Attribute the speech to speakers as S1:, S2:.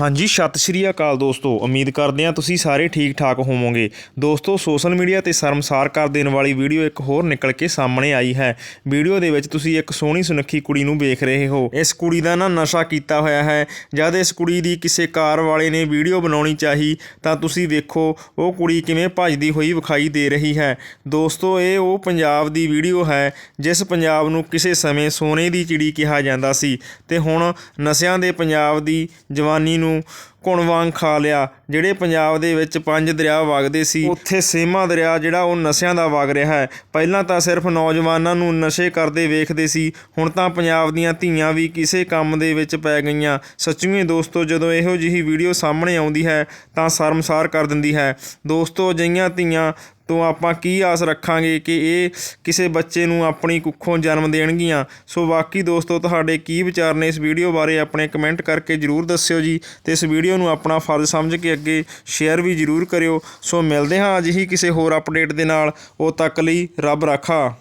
S1: ਹਾਂਜੀ, ਸਤਿ ਸ਼੍ਰੀ ਅਕਾਲ ਦੋਸਤੋ। ਉਮੀਦ ਕਰਦੇ ਹਾਂ ਤੁਸੀਂ ਸਾਰੇ ਠੀਕ ਠਾਕ ਹੋਵੋਗੇ। ਦੋਸਤੋ, ਸੋਸ਼ਲ ਮੀਡੀਆ ਤੇ ਸ਼ਰਮਸਾਰ ਕਰ ਦੇਣ ਵਾਲੀ ਵੀਡੀਓ ਇੱਕ ਹੋਰ ਨਿਕਲ ਕੇ ਸਾਹਮਣੇ ਆਈ ਹੈ। ਵੀਡੀਓ ਦੇ ਵਿੱਚ ਤੁਸੀਂ ਇੱਕ ਸੋਹਣੀ ਸੁਨੱਖੀ ਕੁੜੀ ਨੂੰ ਵੇਖ ਰਹੇ ਹੋ। ਇਸ ਕੁੜੀ ਦਾ ਨਾ ਨਸ਼ਾ ਕੀਤਾ ਹੋਇਆ ਹੈ। ਜਦ ਇਸ ਕੁੜੀ ਦੀ ਕਿਸੇ ਕਾਰ ਵਾਲੇ ਨੇ ਵੀਡੀਓ ਬਣਾਉਣੀ ਚਾਹੀ, ਤਾਂ ਤੁਸੀਂ ਵੇਖੋ, ਉਹ ਕੁੜੀ ਕਿਵੇਂ ਭੱਜਦੀ ਹੋਈ ਵਿਖਾਈ ਦੇ ਰਹੀ ਹੈ। ਦੋਸਤੋ, ਇਹ ਉਹ ਪੰਜਾਬ ਦੀ ਵੀਡੀਓ ਹੈ, ਜਿਸ ਪੰਜਾਬ ਨੂੰ ਕਿਸੇ ਸਮੇਂ ਸੋਨੇ ਦੀ ਚਿੜੀ ਕਿਹਾ ਜਾਂਦਾ ਸੀ। ਤੇ ਹੁਣ ਨਸ਼ਿਆਂ ਦੇ ਪੰਜਾਬ ਦੀ ਜਵਾਨੀ ਨੂੰ ਕੁਣ ਵਾਂਗ ਖਾ ਲਿਆ। ਜਿਹੜੇ ਪੰਜਾਬ ਦੇ ਵਿੱਚ ਪੰਜ ਦਰਿਆ ਵਗਦੇ ਸੀ, ਉੱਥੇ ਸੇਮਾ ਦਰਿਆ ਜਿਹੜਾ ਉਹ ਨਸ਼ਿਆਂ ਦਾ ਵਗ ਰਿਹਾ ਹੈ। ਪਹਿਲਾਂ ਤਾਂ ਸਿਰਫ ਨੌਜਵਾਨਾਂ ਨੂੰ ਨਸ਼ੇ ਕਰਦੇ ਵੇਖਦੇ ਸੀ, ਹੁਣ ਤਾਂ ਪੰਜਾਬ ਦੀਆਂ ਧੀਆਂ ਵੀ ਕਿਸੇ ਕੰਮ ਦੇ ਵਿੱਚ ਪੈ ਗਈਆਂ। ਸੱਚੀਓ ਦੋਸਤੋ, ਜਦੋਂ ਇਹੋ ਜਿਹੀ ਵੀਡੀਓ ਸਾਹਮਣੇ ਆਉਂਦੀ ਹੈ, ਤਾਂ ਸ਼ਰਮਸਾਰ ਕਰ ਦਿੰਦੀ ਹੈ। ਦੋਸਤੋ, ਅਜਿਹੀਆਂ ਧੀਆਂ ਤੋਂ ਆਪਾਂ ਕੀ ਆਸ ਰੱਖਾਂਗੇ ਕਿ ਇਹ ਕਿਸੇ ਬੱਚੇ ਨੂੰ ਆਪਣੀ ਕੁੱਖੋਂ ਜਨਮ ਦੇਣਗੀਆਂ? ਸੋ ਬਾਕੀ ਦੋਸਤੋ, ਤੁਹਾਡੇ ਕੀ ਵਿਚਾਰ ਨੇ ਇਸ ਵੀਡੀਓ ਬਾਰੇ ਆਪਣੇ ਕਮੈਂਟ ਕਰਕੇ ਜਰੂਰ ਦੱਸਿਓ ਜੀ। ਤੇ ਇਸ ਵੀਡੀਓ ਵੀਡੀਓ ਨੂੰ ਆਪਣਾ ਫਰਜ਼ ਸਮਝ ਕੇ ਅੱਗੇ ਸ਼ੇਅਰ ਵੀ ਜਰੂਰ ਕਰਿਓ। ਸੋ ਮਿਲਦੇ ਹਾਂ ਅਜਿਹੀ ਕਿਸੇ ਹੋਰ ਅਪਡੇਟ ਦੇ ਨਾਲ। ਉਹ ਤੱਕ ਲਈ ਰੱਬ ਰਾਖਾ।